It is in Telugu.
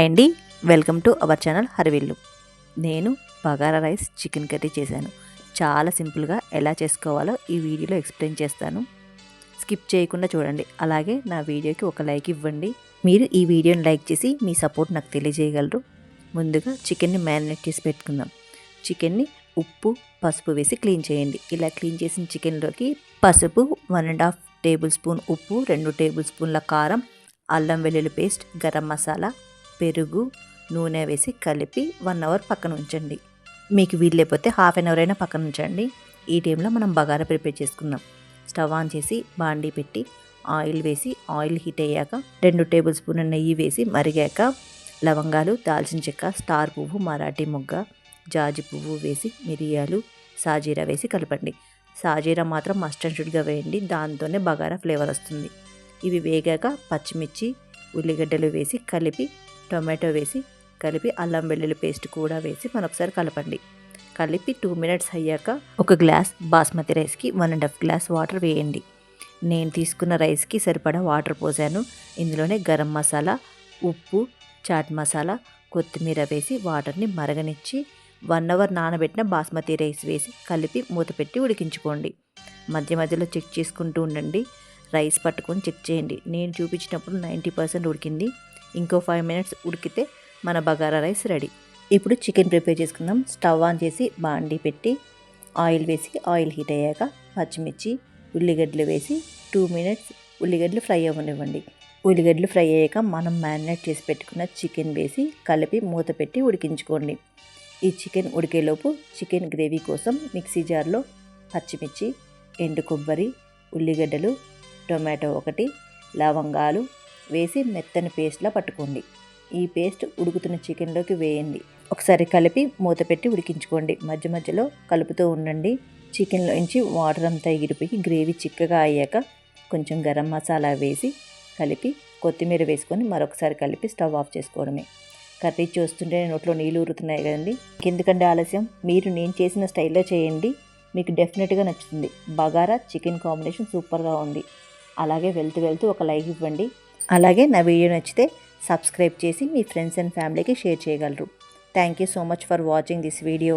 హాయ్ అండి. వెల్కమ్ టు అవర్ ఛానల్ హరివిల్లు. నేను బగారా రైస్ చికెన్ కర్రీ చేశాను. చాలా సింపుల్గా ఎలా చేసుకోవాలో ఈ వీడియోలో ఎక్స్ప్లెయిన్ చేస్తాను. స్కిప్ చేయకుండా చూడండి. అలాగే నా వీడియోకి ఒక లైక్ ఇవ్వండి. మీరు ఈ వీడియోని లైక్ చేసి మీ సపోర్ట్ నాకు తెలియజేయగలరు. ముందుగా చికెన్ని మ్యారినేట్ చేసి పెట్టుకుందాం. చికెన్ని ఉప్పు పసుపు వేసి క్లీన్ చేయండి. ఇలా క్లీన్ చేసిన చికెన్లోకి పసుపు one and half tablespoon ఉప్పు రెండు టేబుల్ స్పూన్ల కారం అల్లం వెల్లుల్లి పేస్ట్ గరం మసాలా పెరుగు నూనె వేసి కలిపి వన్ అవర్ పక్కన ఉంచండి. మీకు వీల్లేకపోతే హాఫ్ అన్ అవర్ అయినా పక్కన ఉంచండి. ఈ టైంలో మనం బగారా ప్రిపేర్ చేసుకుందాం. స్టవ్ ఆన్ చేసి బాండీ పెట్టి ఆయిల్ వేసి ఆయిల్ హీట్ అయ్యాక రెండు టేబుల్ స్పూన్ నెయ్యి వేసి మరిగాక లవంగాలు దాల్చిన చెక్క స్టార్ పువ్వు మరాఠీ మొగ్గ జాజి పువ్వు వేసి మిరియాలు సాజీరా వేసి కలపండి. సాజీరా మాత్రం మస్ట్ అండ్ షుడ్గా వేయండి. దాంతోనే బగారా ఫ్లేవర్ వస్తుంది. ఇవి వేగాక పచ్చిమిర్చి ఉల్లిగడ్డలు వేసి కలిపి టొమాటో వేసి కలిపి అల్లం వెల్లుల్లి పేస్ట్ కూడా వేసి మరొకసారి కలపండి. కలిపి టూ మినిట్స్ అయ్యాక ఒక గ్లాస్ బాస్మతి రైస్కి one and half glass water వేయండి. నేను తీసుకున్న రైస్కి సరిపడా వాటర్ పోసాను. ఇందులోనే గరం మసాలా ఉప్పు చాట్ మసాలా కొత్తిమీర వేసి వాటర్ని మరగనిచ్చి వన్ అవర్ నానబెట్టిన బాస్మతి రైస్ వేసి కలిపి మూత పెట్టి ఉడికించుకోండి. మధ్య మధ్యలో చెక్ చేసుకుంటూ ఉండండి. రైస్ పట్టుకొని చెక్ చేయండి. నేను చూపించినప్పుడు నైంటీ పర్సెంట్ ఉడికింది. ఇంకో ఫైవ్ మినిట్స్ ఉడికితే మన బగారా రైస్ రెడీ. ఇప్పుడు చికెన్ ప్రిపేర్ చేసుకుందాం. స్టవ్ ఆన్ చేసి బాండీ పెట్టి ఆయిల్ వేసి ఆయిల్ హీట్ అయ్యాక పచ్చిమిర్చి ఉల్లిగడ్డలు వేసి టూ మినిట్స్ ఉల్లిగడ్డలు ఫ్రై అవ్వనివ్వండి. ఉల్లిగడ్డలు ఫ్రై అయ్యాక మనం మ్యారినేట్ చేసి పెట్టుకున్న చికెన్ వేసి కలిపి మూత పెట్టి ఉడికించుకోండి. ఈ చికెన్ ఉడికేలోపు చికెన్ గ్రేవీ కోసం మిక్సీ జార్లో పచ్చిమిర్చి ఎండు కొబ్బరి ఉల్లిగడ్డలు టొమాటో ఒకటి లవంగాలు వేసి మెత్తని పేస్ట్లా పట్టుకోండి. ఈ పేస్ట్ ఉడుకుతున్న చికెన్లోకి వేయండి. ఒకసారి కలిపి మూత పెట్టి ఉడికించుకోండి. మధ్య మధ్యలో కలుపుతూ ఉండండి. చికెన్లోంచి వాటర్ అంతా ఎగిరిపోయి గ్రేవీ చిక్కగా అయ్యాక కొంచెం గరం మసాలా వేసి కలిపి కొత్తిమీర వేసుకొని మరొకసారి కలిపి స్టవ్ ఆఫ్ చేసుకోవడమే. కర్రీ చూస్తుంటే నోట్లో నీళ్ళు ఊరుతున్నాయి కదండి? ఎందుకంటే ఆలస్యం? మీరు నేను చేసిన స్టైల్లో చేయండి. మీకు డెఫినెట్గా నచ్చుతుంది. బగారా చికెన్ కాంబినేషన్ సూపర్గా ఉంది. అలాగే వెళ్తూ వెళ్తూ ఒక లైక్ ఇవ్వండి. అలాగే నా వీడియో నచ్చితే సబ్స్క్రైబ్ చేసి మీ ఫ్రెండ్స్ అండ్ ఫ్యామిలీకి షేర్ చేయగలరు. Thank you so much for watching this video